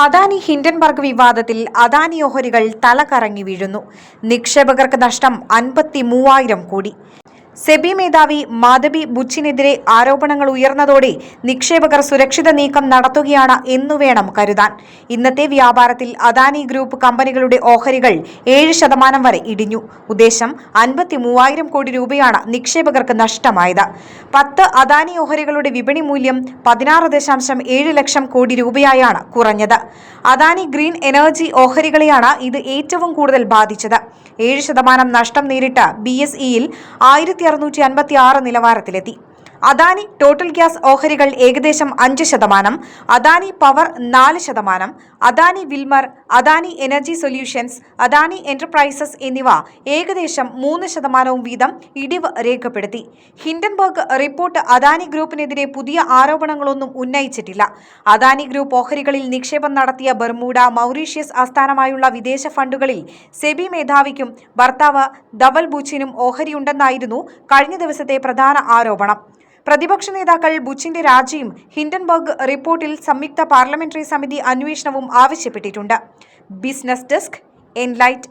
Adani Hindenburg വിവാദത്തിൽ അദാനി ഓഹരികൾ തലകറങ്ങി വീഴുന്നു. നിക്ഷേപകർക്ക് നഷ്ടം അൻപത്തി മൂവായിരം കോടി. സെബി മേധാവി മാധബി ബുച്ചിനെതിരെ ആരോപണങ്ങൾ ഉയർന്നതോടെ നിക്ഷേപകർ സുരക്ഷിത നീക്കം നടത്തുകയാണ് എന്നു വേണം കരുതാൻ. ഇന്നത്തെ വ്യാപാരത്തിൽ അദാനി ഗ്രൂപ്പ് കമ്പനികളുടെ ഓഹരികൾ ഏഴ് ശതമാനം വരെ ഇടിഞ്ഞു. ഉദ്ദേശം അൻപത്തി മൂവായിരം കോടി രൂപയാണ് നിക്ഷേപകർക്ക് നഷ്ടമായത്. പത്ത് അദാനി ഓഹരികളുടെ വിപണി മൂല്യം പതിനാറ് ദശാംശം ഏഴ് ലക്ഷം കോടി രൂപയായാണ് കുറഞ്ഞത്. അദാനി ഗ്രീൻ എനർജി ഓഹരികളെയാണ് ഇത് ഏറ്റവും കൂടുതൽ ബാധിച്ചത്. ഏഴ് ശതമാനം നഷ്ടം നേരിട്ട ബി എസ് ഇയിൽ ആയിരത്തി അറുന്നൂറ്റി അൻപത്തി ആറ് നിലവാരത്തിലെത്തി. അദാനി ടോട്ടൽ ഗ്യാസ് ഓഹരികൾ ഏകദേശം അഞ്ച് ശതമാനം അദാനി പവർ നാല് ശതമാനം Adani Wilmar Adani energy solutions Adani enterprises എന്നിവ ഏകദേശം മൂന്ന് ശതമാനവും വീതം ഇടിവ് രേഖപ്പെടുത്തി. ഹിൻഡൻബർഗ് റിപ്പോർട്ട് അദാനി ഗ്രൂപ്പിനെതിരെ പുതിയ ആരോപണങ്ങളൊന്നും ഉന്നയിച്ചിട്ടില്ല. അദാനി ഗ്രൂപ്പ് ഓഹരികളിൽ നിക്ഷേപം നടത്തിയ ബർമൂഡ മൗറീഷ്യസ് ആസ്ഥാനമായുള്ള വിദേശ ഫണ്ടുകളിൽ സെബി മേധാവിക്കും ഭർത്താവ് ധവൽ ബുച്ചിനും ഓഹരിയുണ്ടെന്നായിരുന്നു കഴിഞ്ഞ ദിവസത്തെ പ്രധാന ആരോപണം. പ്രതിപക്ഷ നേതാക്കൾ ബുച്ചിന്റെ രാജിയും ഹിൻഡൻബർഗ് റിപ്പോർട്ടിൽ സംയുക്ത പാർലമെന്ററി സമിതി അന്വേഷണവും ആവശ്യപ്പെട്ടിട്ടുണ്ട്. Business desk Enlight.